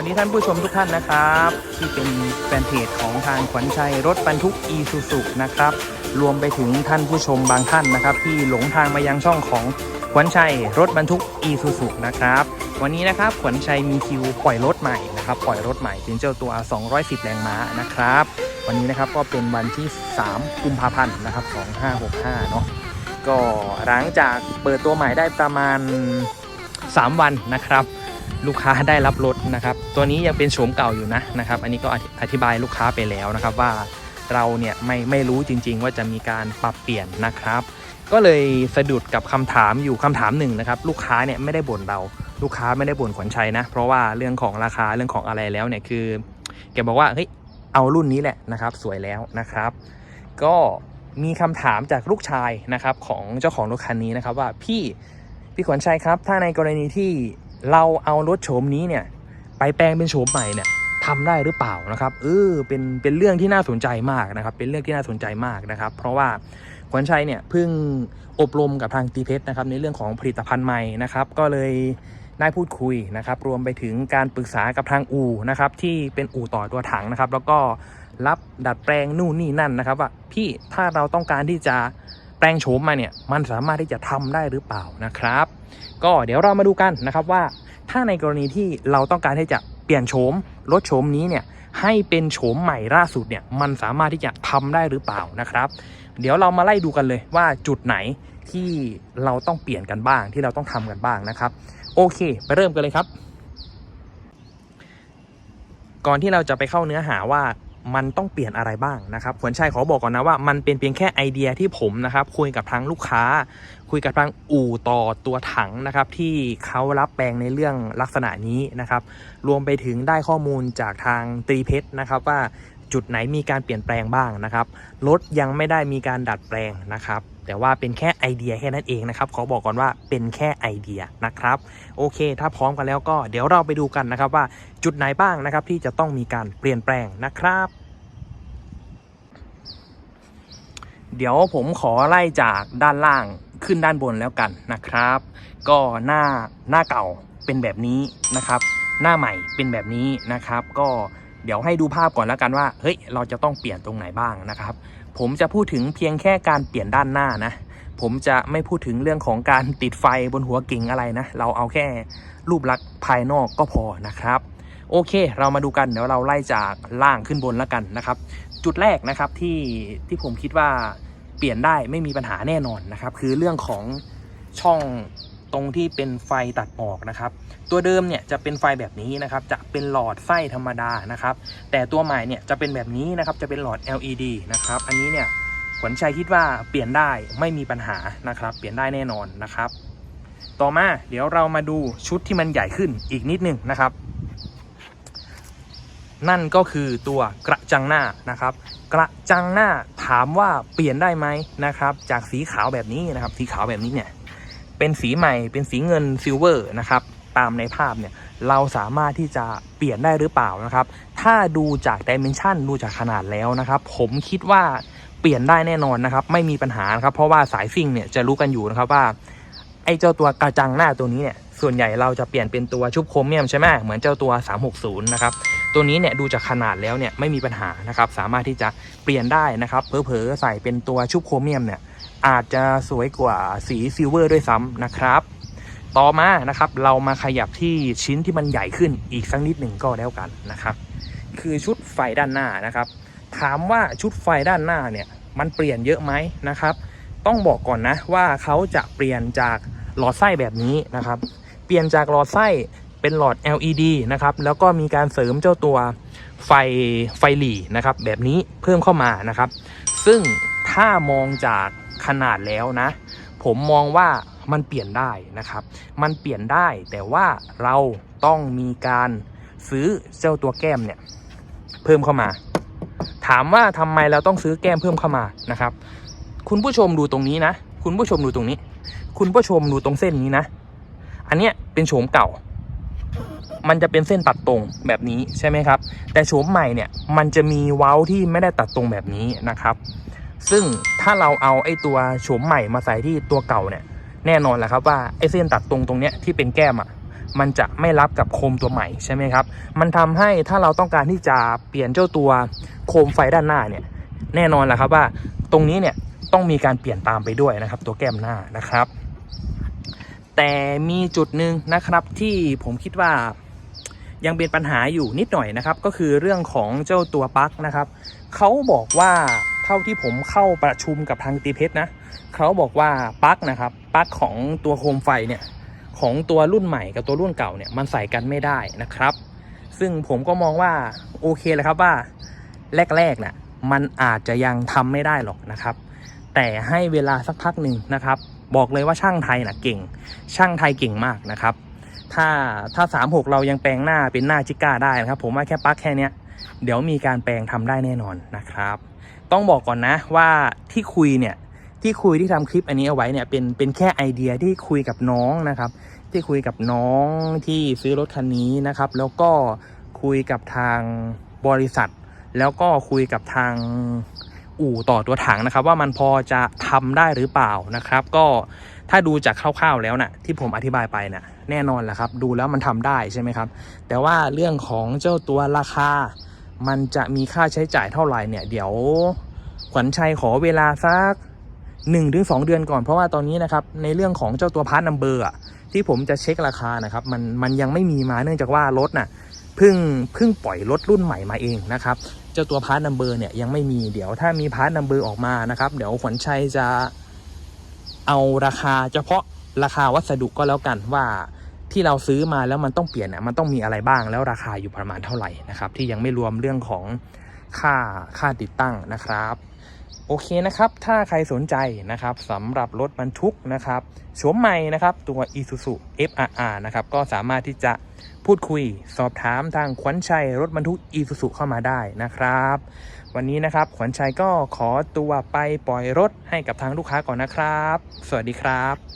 วัสดีท่านผู้ชมทุกท่านนะครับ ที่เป็นแฟนเพจของทางขวัญชัยรถบรรทุกอีซูซุนะครับ รวมไปถึงท่านผู้ชมบางท่านนะครับ ที่หลงทางมายังช่องของขวัญชัยรถบรรทุกอีซูซุนะครับ วันนี้นะครับขวัญชัยมีคิวปล่อยรถใหม่นะครับปล่อยรถใหม่เป็นเจ้าตัว 210 แรงม้านะครับ วันนี้นะครับก็เป็นวันที่ 3 กุมภาพันธ์นะครับ 2565 เนาะก็หลังจากเปิดตัวใหม่ได้ประมาณ 3 วันนะครับ ลูกค้าได้รับรถนะครับ ตัวนี้ยังเป็นโฉมเก่าอยู่นะนะครับ อันนี้ก็อธิบายลูกค้าไปแล้วนะครับว่าเราเนี่ยไม่ไม่รู้จริง ๆ ว่าจะมีการปรับเปลี่ยนนะครับ ก็เลยสะดุดกับคำถามอยู่คำถามหนึ่งนะครับ ลูกค้าเนี่ยไม่ได้บ่นเรา ลูกค้าไม่ได้บ่นขวัญชัยนะ เพราะว่าเรื่องของราคาเรื่องของอะไรแล้วเนี่ยคือแกบอกว่าเฮ้ยเอารุ่นนี้แหละนะครับ สวยแล้วนะครับ ก็มีคำถามจากลูกชายนะครับของเจ้าของรถคันนี้นะครับว่าพี่พี่ขวัญชัยครับ ถ้าในกรณีที่ เราเอารถโฉมนี้เนี่ยไปแปลงเป็นโฉมใหม่เนี่ยทำได้หรือเปล่านะครับเออเป็นเป็นเรื่องที่น่าสนใจมากนะครับ เป็นเรื่องที่น่าสนใจมากนะครับ เพราะว่าขวัญชัยเนี่ยเพิ่งอบรมกับทางตีเพชรนะครับในเรื่องของผลิตภัณฑ์ใหม่นะครับ ก็เลยได้พูดคุยนะครับ รวมไปถึงการปรึกษากับทางอู่นะครับที่เป็นอู่ต่อตัวถังนะครับ แล้วก็รับดัดแปลงนู่นนี่นั่นนะครับ ว่าพี่ถ้าเราต้องการที่จะแปลงโฉมมาเนี่ยมันสามารถที่จะทำได้หรือเปล่านะครับ ก็เดี๋ยวเรามาดูกันนะครับว่าถ้าในกรณีที่เราต้องการที่จะเปลี่ยนโฉมรถโฉมนี้เนี่ยให้เป็นโฉมใหม่ล่าสุดเนี่ยมันสามารถที่จะทำได้หรือเปล่านะครับ เดี๋ยวเรามาไล่ดูกันเลยว่าจุดไหนที่เราต้องเปลี่ยนกันบ้างที่เราต้องทำกันบ้างนะครับ โอเค ไปเริ่มกันเลยครับ ก่อนที่เราจะไปเข้าเนื้อหาว่า มันต้องเปลี่ยนอะไรบ้างนะครับขวัญชัยขอบอกก่อนนะว่ามันเป็นเพียงแค่ไอเดียที่ผมนะครับคุยกับทางลูกค้า คุยกับทางอู่ต่อตัวถังนะครับที่เขารับแปลงในเรื่องลักษณะนี้นะครับรวมไปถึงได้ข้อมูลจากทางตรีเพชรนะครับว่าจุดไหนมีการเปลี่ยนแปลงบ้างนะครับรถยังไม่ได้มีการดัดแปลงนะครับ แต่ว่าเป็นแค่ไอเดียแค่นั้นเองนะครับขอบอกก่อนว่าเป็นแค่ไอเดียนะครับ โอเค ถ้าพร้อมกันแล้วก็เดี๋ยวเราไปดูกันนะครับว่าจุดไหนบ้างนะครับที่จะต้องมีการเปลี่ยนแปลงนะครับเดี๋ยวผมขอไล่จากด้านล่างขึ้นด้านบนแล้วกันนะครับ ก็หน้าหน้าเก่าเป็นแบบนี้นะครับ หน้าใหม่เป็นแบบนี้นะครับ ก็เดี๋ยวให้ดูภาพก่อนแล้วกันว่าเฮ้ยเราจะต้องเปลี่ยนตรงไหนบ้างนะครับ ผมจะพูดถึงเพียงแค่การเปลี่ยนด้านหน้านะ ผมจะไม่พูดถึงเรื่องของการติดไฟบนหัวกิ่งอะไรนะ เราเอาแค่รูปลักษณ์ภายนอกก็พอนะครับ โอเค เรามาดูกันเดี๋ยวเราไล่จากล่างขึ้นบนแล้วกันนะครับ จุดแรกนะครับที่ที่ผมคิดว่าเปลี่ยนได้ไม่มีปัญหาแน่นอนนะครับ คือเรื่องของช่อง ตรงที่เป็นไฟตัดออกนะครับ ตัวเดิมเนี่ยจะเป็นไฟแบบนี้นะครับ จะเป็นหลอดไส้ธรรมดานะครับ แต่ตัวใหม่เนี่ยจะเป็นแบบนี้นะครับ จะเป็นหลอด LED นะครับ อันนี้เนี่ยขวัญชัยคิดว่าเปลี่ยนได้ไม่มีปัญหานะครับ เปลี่ยนได้แน่นอนนะครับ ต่อมาเดี๋ยวเรามาดูชุดที่มันใหญ่ขึ้นอีกนิดนึงนะครับ นั่นก็คือตัวกระจังหน้านะครับ กระจังหน้าถามว่าเปลี่ยนได้ไหมนะครับ จากสีขาวแบบนี้นะครับ สีขาวแบบนี้เนี่ย เป็นสีใหม่ เป็นสีเงินซิลเวอร์นะครับตามในภาพเนี่ยเราสามารถที่จะเปลี่ยนได้หรือเปล่านะครับ ถ้าดูจากดิเมนชันดูจากขนาดแล้วนะครับ ผมคิดว่าเปลี่ยนได้แน่นอนนะครับ ไม่มีปัญหาครับ เพราะว่าสายซิ่งเนี่ยจะรู้กันอยู่นะครับว่า ไอ้เจ้าตัวกระจังหน้าตัวนี้เนี่ย ส่วนใหญ่เราจะเปลี่ยนเป็นตัวชุบโครเมียมใช่ไหมเหมือนเจ้าตัว 360 นะครับ ตัวนี้เนี่ยดูจากขนาดแล้วเนี่ยไม่มีปัญหานะครับ สามารถที่จะเปลี่ยนได้นะครับเผลอใส่เป็นตัวชุบโครเมียมเนี่ย อาจจะสวยกว่าสีซิลเวอร์ด้วยซ้ำนะครับ ต่อมานะครับเรามาขยับที่ชิ้นที่มันใหญ่ขึ้นอีกสักนิดหนึ่งก็แล้วกันนะครับ คือชุดไฟด้านหน้านะครับ ถามว่าชุดไฟด้านหน้าเนี่ยมันเปลี่ยนเยอะไหมนะครับ ต้องบอกก่อนนะว่าเขาจะเปลี่ยนจากหลอดไส้แบบนี้นะครับ เปลี่ยนจากหลอดไส้เป็นหลอด LED นะครับ แล้วก็มีการเสริมเจ้าตัวไฟไฟหลีนะครับ แบบนี้เพิ่มเข้ามานะครับ ซึ่งถ้ามองจาก ขนาดแล้วนะ ผมมองว่ามันเปลี่ยนได้นะครับ มันเปลี่ยนได้แต่ว่าเราต้องมีการซื้อเจ้าตัวแก้มเนี่ยเพิ่มเข้ามา ถามว่าทำไมเราต้องซื้อแก้มเพิ่มเข้ามานะครับ คุณผู้ชมดูตรงนี้นะ คุณผู้ชมดูตรงนี้ คุณผู้ชมดูตรงเส้นนี้นะ อันเนี้ยเป็นโฉมเก่า มันจะเป็นเส้นตัดตรงแบบนี้ใช่ไหมครับ แต่โฉมใหม่เนี่ยมันจะมีเว้าที่ไม่ได้ตัดตรงแบบนี้นะครับ ซึ่งถ้าเราเอาไอ้ตัวโฉมใหม่มาใส่ที่ตัวเก่าเนี่ย แน่นอนแหละครับว่าไอ้เส้นตัดตรงตรงเนี้ยที่เป็นแก้มอะ่ะมันจะไม่รับกับโคมตัวใหม่ใช่ไหมครับ มันทำให้ถ้าเราต้องการที่จะเปลี่ยนเจ้าตัวโคมไฟด้านหน้าเนี่ย แน่นอนแหละครับว่าตรงนี้เนี่ยต้องมีการเปลี่ยนตามไปด้วยนะครับ ตัวแก้มหน้านะครับ แต่มีจุดหนึ่งนะครับที่ผมคิดว่ายังเป็นปัญหาอยู่นิดหน่อยนะครับ ก็คือเรื่องของเจ้าตัวปลั๊กนะครับเขาบอกว่า ท่าที่ผมเข้าประชุมกับทางตีเพชรนะเขาบอกว่าปลั๊กนะครับปลั๊กของตัวโคมไฟเนี่ยของตัวรุ่นใหม่กับตัวรุ่นเก่าเนี่ยมันใส่กันไม่ได้นะครับ ซึ่งผมก็มองว่าโอเคเลยครับว่าแรกๆน่ะมันอาจจะยังทำไม่ได้หรอกนะครับ แต่ให้เวลาสักพักหนึ่งนะครับ บอกเลยว่าช่างไทยน่ะเก่ง ช่างไทยเก่งมากนะครับ ถ้าถ้าสามหกเรายังแปลงหน้าเป็นหน้าจิก้าได้นะครับ ผมว่าแค่ปลั๊กแค่เนี้ยเดี๋ยวมีการแปลงทำได้แน่นอนนะครับ ต้องบอกก่อนนะว่าที่คุยเนี่ยที่คุยที่ทำคลิปอันนี้เอาไว้เนี่ยเป็นเป็นแค่ไอเดียที่คุยกับน้องนะครับ ที่คุยกับน้องที่ซื้อรถคันนี้นะครับ แล้วก็คุยกับทางบริษัท แล้วก็คุยกับทางอู่ต่อตัวถังนะครับ ว่ามันพอจะทำได้หรือเปล่านะครับ ก็ถ้าดูจากคร่าวๆแล้วนะ่ะที่ผมอธิบายไปนะ่ะแน่นอนแหละครับ ดูแล้วมันทำได้ใช่ไหมครับ แต่ว่าเรื่องของเจ้าตัวราคา มันจะมีค่าใช้จ่ายเท่าไหร่เนี่ย เดี๋ยวขวัญชัยขอเวลาสัก1นถึงสเดือนก่อนเพราะว่าตอนนี้นะครับ ในเรื่องของเจ้าตัวพาร์ทนัมเบอร์อะที่ผมจะเช็คราคานะครับ มันมันยังไม่มีมาเนื่องจากว่ารถน่ะเพิ่งเพิ่งปล่อยรถรุ่นใหม่มาเองนะครับ เจ้าตัวพาร์ทนัมเบอร์เนี่ยยังไม่มีเดี๋ยวถ้ามีพาร์ทนัมเบอร์ออกมานะครับ เดี๋ยวขวัญชัยจะเอาราคาเฉพาะราคาวัสดุก็แล้วกันว่า ที่เราซื้อมาแล้วมันต้องเปลี่ยนเนี่ยมันต้องมีอะไรบ้างแล้วราคาอยู่ประมาณเท่าไหร่นะครับที่ยังไม่รวมเรื่องของค่าค่าติดตั้งนะครับโอเคนะครับ ถ้าใครสนใจนะครับสำหรับรถบรรทุกนะครับโฉมใหม่นะครับตัว Isuzu FRR นะครับก็สามารถที่จะพูดคุยสอบถามทางขวัญชัยรถบรรทุก Isuzu เข้ามาได้นะครับ วันนี้นะครับขวัญชัยก็ขอตัวไปปล่อยรถให้กับทางลูกค้าก่อนนะครับ สวัสดีครับ